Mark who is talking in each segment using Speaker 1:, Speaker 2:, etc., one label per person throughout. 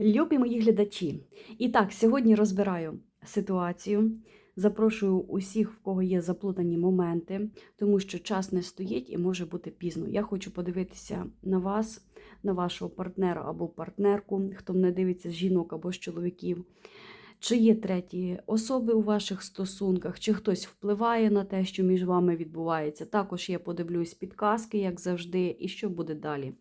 Speaker 1: Любі мої глядачі. І так, сьогодні розбираю ситуацію. Запрошую усіх, в кого є заплутані моменти, тому що час не стоїть і може бути пізно. Я хочу подивитися на вас, на вашого партнера або партнерку, хто мене дивиться з жінок або з чоловіків. Чи є треті особи у ваших стосунках, чи хтось впливає на те, що між вами відбувається. Також я подивлюсь підказки, як завжди, і що буде далі.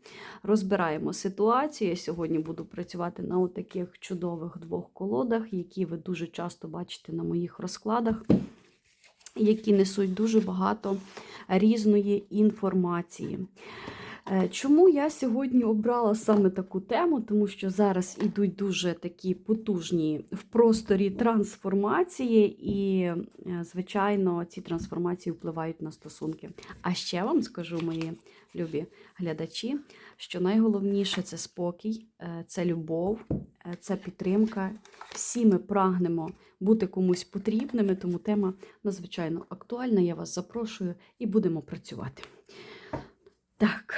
Speaker 1: Розбираємо ситуацію. Я сьогодні буду працювати на таких чудових двох колодах, які ви дуже часто бачите на моїх розкладах, які несуть дуже багато різної інформації. Е, Чому я сьогодні обрала саме таку тему? Тому що зараз ідуть дуже такі потужні в просторі трансформації, і, е, звичайно, ці трансформації впливають на стосунки. А ще вам скажу, мої любі глядачі, що найголовніше це спокій, е, це любов, це підтримка. Всі ми прагнемо бути комусь потрібними, тому тема надзвичайно актуальна. Я вас запрошую і будемо працювати. Так,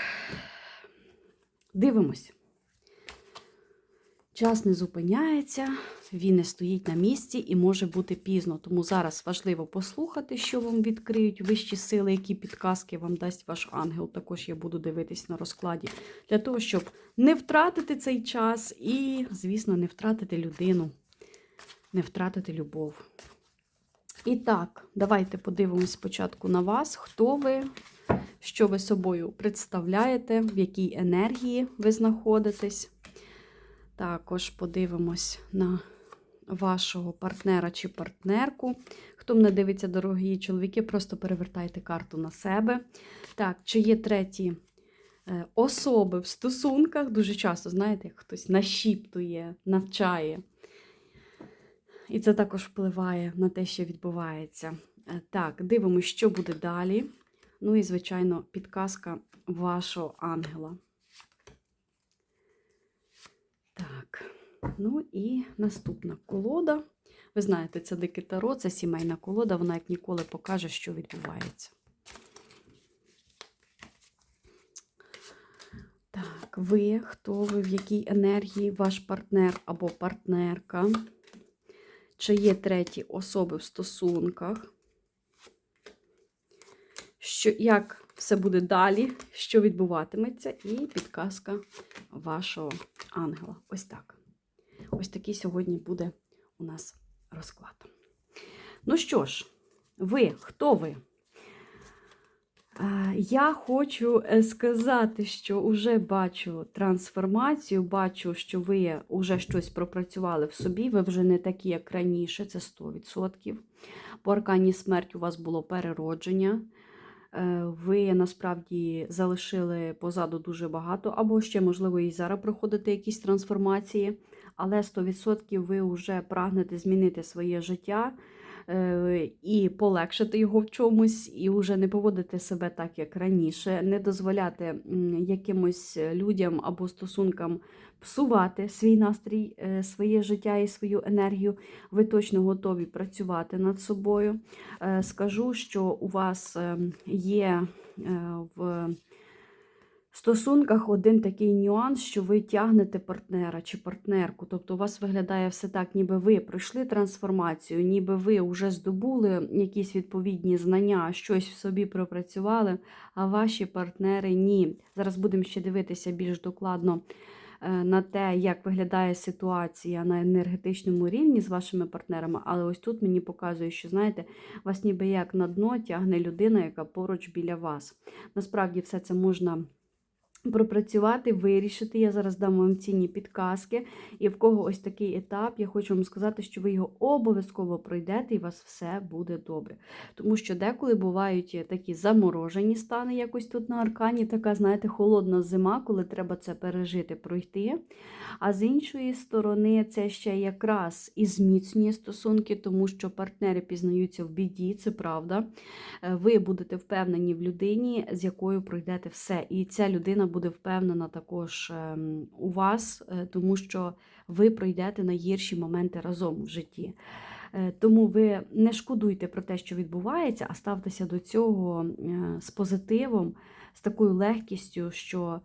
Speaker 1: дивимось. Час не зупиняється, він не стоїть на місці і може бути пізно. Тому зараз важливо послухати, що вам відкриють вищі сили, які підказки вам дасть ваш ангел. Також я буду дивитись на розкладі для того, щоб не втратити цей час і, звісно, не втратити людину, не втратити любов. І так, давайте подивимось спочатку на вас, хто ви, що ви собою представляєте, в якій енергії ви знаходитесь. Також подивимось на вашого партнера чи партнерку. Хто мене дивиться, дорогі чоловіки, просто перевертайте карту на себе. Так, чи є треті е, особи в стосунках? Дуже часто, знаєте, як хтось нашіптує, навчає. І це також впливає на те, що відбувається. Е, Так, дивимося, що буде далі. Ну і, звичайно, підказка вашого ангела. Так, ну і наступна колода. Ви знаєте, це дике таро, це сімейна колода, вона як ніколи покаже, що відбувається. Так, ви, хто ви, в якій енергії ваш партнер або партнерка? Чи є треті особи в стосунках? Що, як все буде далі, що відбуватиметься, і підказка вашого ангела. Ось так. Ось такий сьогодні буде у нас розклад. Ну що ж, ви, хто ви? Я хочу е, сказати, що вже бачу трансформацію, бачу, що ви вже щось пропрацювали в собі, ви вже не такі, як раніше, це 100%. По аркані смерть у вас було переродження. Е, Ви насправді залишили позаду дуже багато, або ще, можливо, і зараз проходите якісь трансформації, але 100% ви вже прагнете змінити своє життя і полегшити його в чомусь, і вже не поводити себе так, як раніше, не дозволяти якимось людям або стосункам псувати свій настрій, е, своє життя і свою енергію. Ви точно готові працювати над собою. Е, Скажу, що у вас е, є е, в стосунках один такий нюанс, що ви тягнете партнера чи партнерку. Тобто у вас виглядає все так, ніби ви пройшли трансформацію, ніби ви вже здобули якісь відповідні знання, щось в собі пропрацювали, а ваші партнери ні. Зараз будемо ще дивитися більш докладно е, на те, як виглядає ситуація на енергетичному рівні з вашими партнерами, але ось тут мені показує, що знаєте, вас ніби як на дно тягне людина, яка поруч біля вас. Насправді все це можна пропрацювати, вирішити. Я зараз дам вам цінні підказки. І в кого ось такий етап, я хочу вам сказати, що ви його обов'язково пройдете і у вас все буде добре. Тому що деколи бувають такі заморожені стани, якось тут на аркані, така, знаєте, холодна зима, коли треба це пережити, пройти. А з іншої сторони, це ще якраз і зміцнює стосунки, тому що партнери пізнаються в біді, це правда. Е, Ви будете впевнені в людині, з якою пройдете все. І ця людина буде впевнена також ем, у вас, е, тому що ви пройдете найгірші моменти разом в житті. Е, Тому ви не шкодуйте про те, що відбувається, а ставтеся до цього е, з позитивом, з такою легкістю, що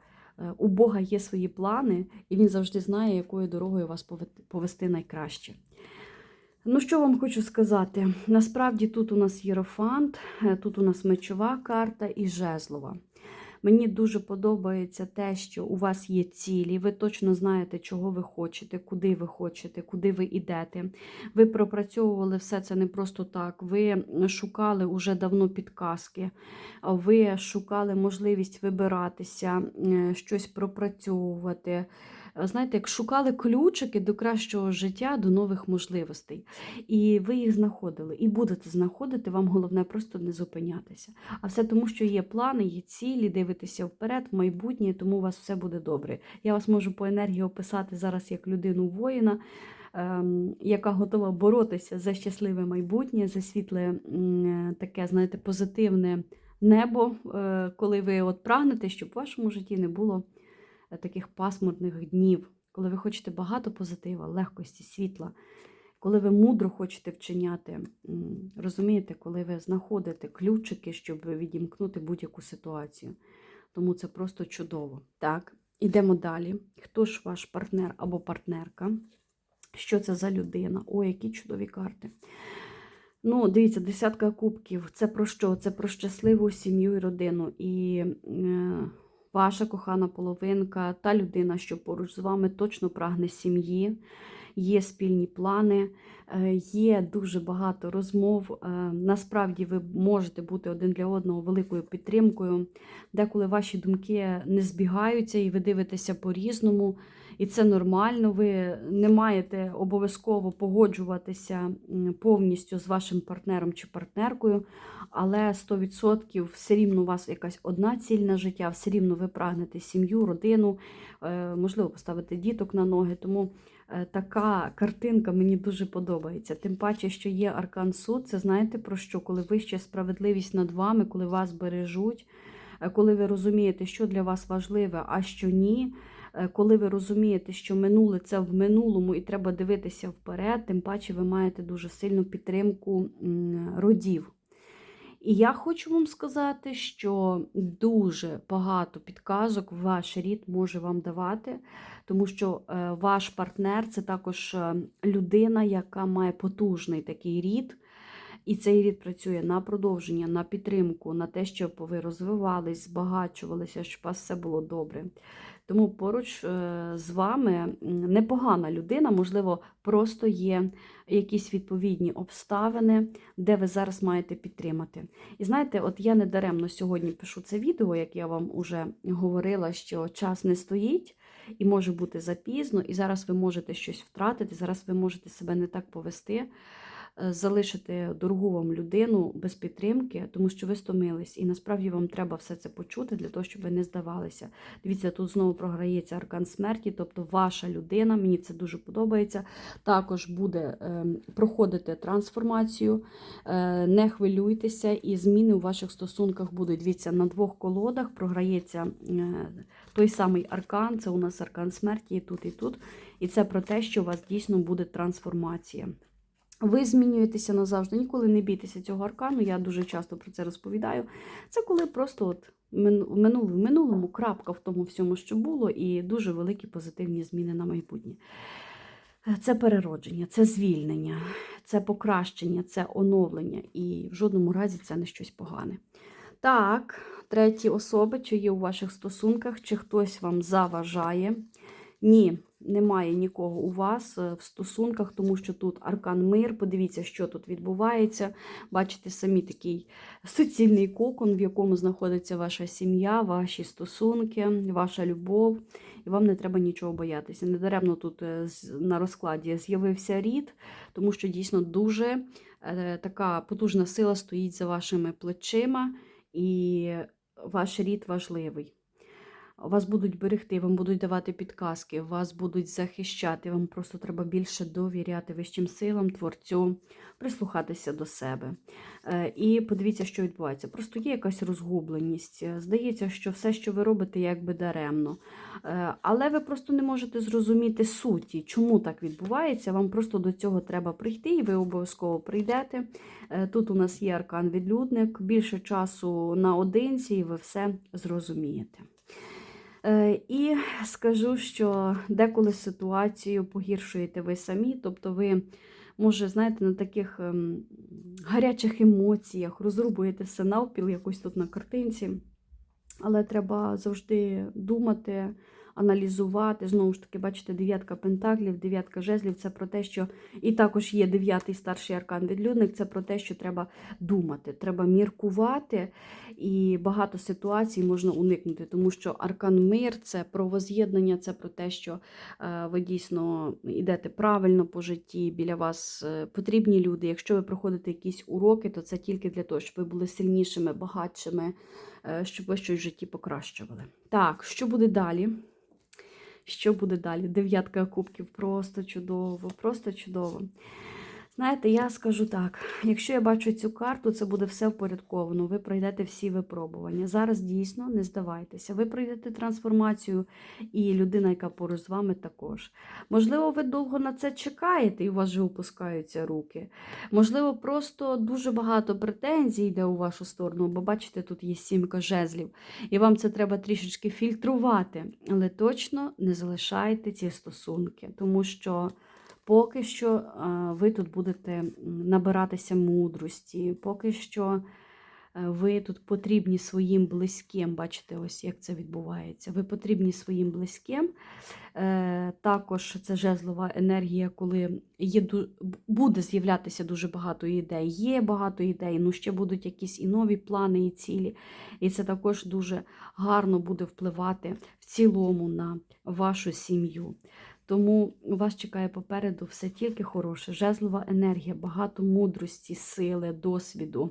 Speaker 1: У Бога є свої плани, і Він завжди знає, якою дорогою вас повести найкраще. Ну, що вам хочу сказати? Насправді тут у нас єрофант, тут у нас мечова карта і жезлова. Мені дуже подобається те, що у вас є цілі, ви точно знаєте, чого ви хочете, куди ви хочете, куди ви йдете. Ви пропрацьовували все це не просто так. Ви шукали уже давно підказки, ви шукали можливість вибиратися, е, щось пропрацьовувати. Е, Знаєте, як шукали ключики до кращого життя, до нових можливостей. І ви їх знаходили, і будете знаходити. Вам головне просто не зупинятися. А все тому, що є плани, є цілі, дивитеся вперед, в майбутнє, тому у вас все буде добре. Я вас можу по енергії описати зараз як людину воїна. ем, Яка готова боротися за щасливе майбутнє, за світле таке, знаєте, позитивне небо, е, коли ви от прагнете, щоб в вашому житті не було е, таких пасмурних днів, коли ви хочете багато позитива, легкості, світла, коли ви мудро хочете вчиняти, розумієте, коли ви знаходите ключики, щоб відімкнути будь-яку ситуацію. Тому це просто чудово. Так, ідемо далі. Хто ж ваш партнер або партнерка? Що це за людина? О, які чудові карти. Ну, дивіться, десятка кубків. Це про що? Це про щасливу сім'ю і родину. І е, ваша кохана половинка, та людина, що поруч з вами, точно прагне сім'ї, є спільні плани, е, є дуже багато розмов. Е, насправді ви можете бути один для одного великою підтримкою. Деколи ваші думки не збігаються, і ви дивитеся по-різному. І це нормально, ви не маєте обов'язково погоджуватися повністю з вашим партнером чи партнеркою, але 100% все рівно у вас якась одна ціль на життя, все рівно ви прагнете сім'ю, родину, е, можливо, поставити діток на ноги. Тому е, така картинка мені дуже подобається. Тим паче, що є аркан суд, це знаєте про що? Коли вища справедливість над вами, коли вас бережуть, е, коли ви розумієте, що для вас важливе, а що ні. Е, Коли ви розумієте, що минуле це в минулому і треба дивитися вперед, тим паче ви маєте дуже сильну підтримку родів. І я хочу вам сказати, що дуже багато підказок ваш рід може вам давати, тому що е, ваш партнер це також е, людина, яка має потужний такий рід. І цей рід працює на продовження, на підтримку, на те, щоб ви розвивались, збагачувалися, щоб у вас все було добре. Тому поруч е, з вами непогана людина, можливо, просто є якісь відповідні обставини, де ви зараз маєте підтримати. І знаєте, от я не даремно сьогодні пишу це відео, як я вам уже говорила, що час не стоїть і може бути запізно, і зараз ви можете щось втратити, зараз ви можете себе не так повести. Е, Залишити дорогу вам людину без підтримки, тому що ви стомились, і насправді вам треба все це почути для того, щоб ви не здавалися. Дивіться, тут знову програється аркан смерті, тобто ваша людина, мені це дуже подобається. Також буде е, проходити трансформацію. Е, не хвилюйтеся, і зміни у ваших стосунках будуть. Дивіться, на двох колодах програється е, той самий аркан, це у нас аркан смерті і тут, і тут. І це про те, що у вас дійсно буде трансформація. Ви змінюєтеся назавжди, ніколи не бійтеся цього аркану, я дуже часто про це розповідаю. Це коли просто от мин- в минулому, крапка в тому всьому, що було, і дуже великі позитивні зміни на майбутнє. Це переродження, це звільнення, це покращення, це оновлення, і в жодному разі це не щось погане. Так, треті особи, чи є у ваших стосунках, чи хтось вам заважає. Ні, немає нікого у вас е, в стосунках, тому що тут аркан мир. Подивіться, що тут відбувається. Бачите, самі такий суцільний кокон, в якому знаходиться ваша сім'я, ваші стосунки, ваша любов. І вам не треба нічого боятися. Недаремно тут е, на розкладі з'явився рід, тому що дійсно дуже е, така потужна сила стоїть за вашими плечима, і ваш рід важливий. Вас будуть берегти, вам будуть давати підказки, вас будуть захищати. Вам просто треба більше довіряти вищим силам, творцю, прислухатися до себе. Е, І подивіться, що відбувається. Просто є якась розгубленість. Е, Здається, що все, що ви робите, якби даремно. Е, Але ви просто не можете зрозуміти суті, чому так відбувається. Вам просто до цього треба прийти, і ви обов'язково прийдете. Тут у нас є аркан відлюдник, більше часу наодинці, і ви все зрозумієте. Е, І скажу, що деколи ситуацію погіршуєте ви самі, тобто ви, може, знаєте, на таких ем, гарячих емоціях розрубуєте все навпіл, якось тут на картинці. Але треба завжди думати, аналізувати. Знову ж таки, бачите, дев'ятка пентаклів, дев'ятка жезлів це про те, що і також є дев'ятий старший аркан відлюдник, це про те, що треба думати, треба міркувати, і багато ситуацій можна уникнути, тому що аркан мир це про воз'єднання, це про те, що е, ви дійсно йдете правильно по житті, біля вас е, потрібні люди. Якщо ви проходите якісь уроки, то це тільки для того, щоб ви були сильнішими, багатшими, е, щоб ви щось в житті покращували. Так, що буде далі? Що буде далі? Дев'ятка кубків просто чудово, просто чудово. Знаєте, я скажу так: якщо я бачу цю карту, це буде все впорядковано. Ви пройдете всі випробування. Зараз дійсно не здавайтеся. Ви пройдете трансформацію, і людина, яка поруч з вами, також. Можливо, ви довго на це чекаєте, і у вас вже опускаються руки. Можливо, просто дуже багато претензій йде у вашу сторону, бо бачите, тут є сімка жезлів, і вам це треба трішечки фільтрувати. Але точно не залишайте ці стосунки, тому що. Поки що е, ви тут будете набиратися мудрості, поки що е, ви тут потрібні своїм близьким. Бачите, ось як це відбувається. Ви потрібні своїм близьким. Е, Також це жезлова енергія, коли є, буде з'являтися дуже багато ідей. Є багато ідей, ну ще будуть якісь і нові плани, і цілі. І це також дуже гарно буде впливати в цілому на вашу сім'ю. Тому вас чекає попереду все тільки хороше. Жезлова енергія, багато мудрості, сили, досвіду,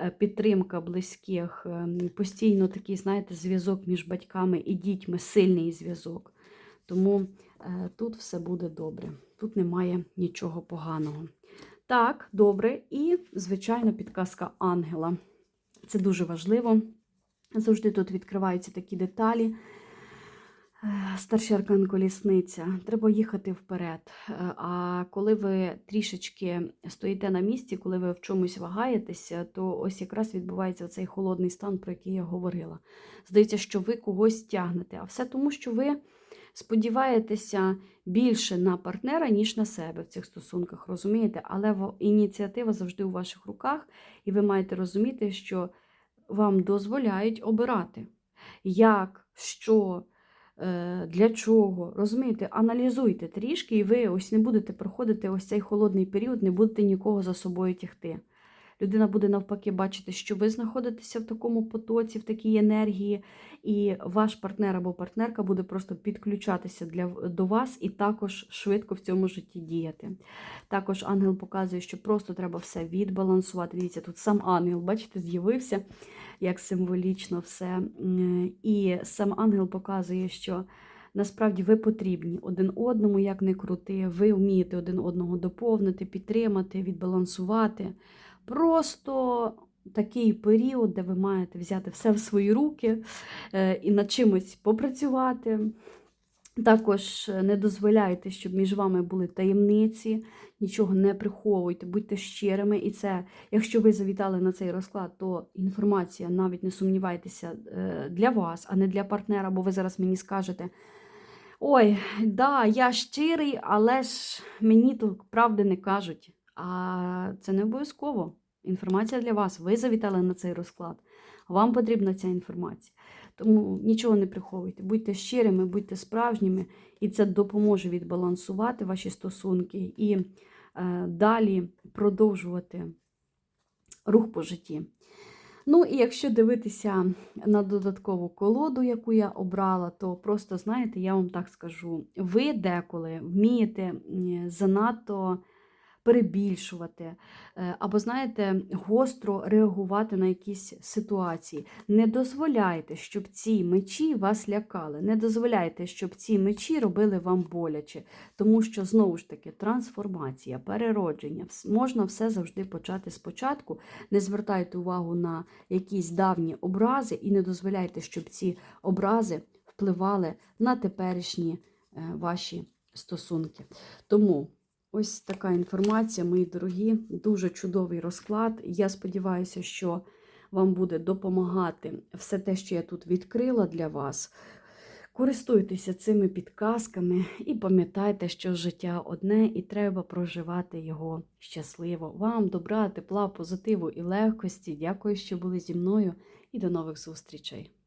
Speaker 1: е, підтримка близьких, е, постійно такий, знаєте, зв'язок між батьками і дітьми, сильний зв'язок. Тому е, тут все буде добре. Тут немає нічого поганого. Так, добре. І, звичайно, підказка ангела. Це дуже важливо. Завжди тут відкриваються такі деталі. Старший аркан колісниця. Треба їхати вперед. Е, А коли ви трішечки стоїте на місці, коли ви в чомусь вагаєтеся, то ось якраз відбувається цей холодний стан, про який я говорила. Здається, що ви когось тягнете. А все тому, що ви сподіваєтеся більше на партнера, ніж на себе в цих стосунках, розумієте? Але ініціатива завжди у ваших руках, і ви маєте розуміти, що вам дозволяють обирати. Як, що, для чого. Розумієте, аналізуйте трішки, і ви ось не будете проходити ось цей холодний період, не будете нікого за собою тягти. Людина буде навпаки бачити, що ви знаходитеся в такому потоці, в такій енергії, і ваш партнер або партнерка буде просто підключатися для, до вас і також швидко в цьому житті діяти. Також ангел показує, що просто треба все відбалансувати. Дивіться, тут сам ангел, бачите, з'явився як символічно все. І сам ангел показує, що насправді ви потрібні один одному, як не крути. Ви вмієте один одного доповнити, підтримати, відбалансувати. Просто такий період, де ви маєте взяти все в свої руки е, і над чимось попрацювати. Також не дозволяйте, щоб між вами були таємниці, нічого не приховуйте, будьте щирими. І це, якщо ви завітали на цей розклад, то інформація, навіть не сумнівайтеся, е, для вас, а не для партнера, бо ви зараз мені скажете. Ой, да, я щирий, але ж мені тут правди не кажуть. А це не обов'язково. Інформація для вас. Ви завітали на цей розклад. Вам потрібна ця інформація. Тому нічого не приховуйте. Будьте щирими, будьте справжніми, і це допоможе відбалансувати ваші стосунки і е, далі продовжувати рух по житті. Ну, і якщо дивитися на додаткову колоду, яку я обрала, то просто, знаєте, я вам так скажу: ви деколи вмієте м, занадто перебільшувати, е, або, знаєте, гостро реагувати на якісь ситуації. Не дозволяйте, щоб ці мечі вас лякали. Не дозволяйте, щоб ці мечі робили вам боляче. Тому що, знову ж таки, трансформація, переродження, можна все завжди почати спочатку. Не звертайте увагу на якісь давні образи і не дозволяйте, щоб ці образи впливали на теперішні е, ваші стосунки. Тому ось така інформація, мої дорогі, дуже чудовий розклад. Я сподіваюся, що вам буде допомагати все те, що я тут відкрила для вас. Користуйтеся цими підказками і пам'ятайте, що життя одне і треба проживати його щасливо. Вам добра, тепла, позитиву і легкості. Дякую, що були зі мною, і до нових зустрічей.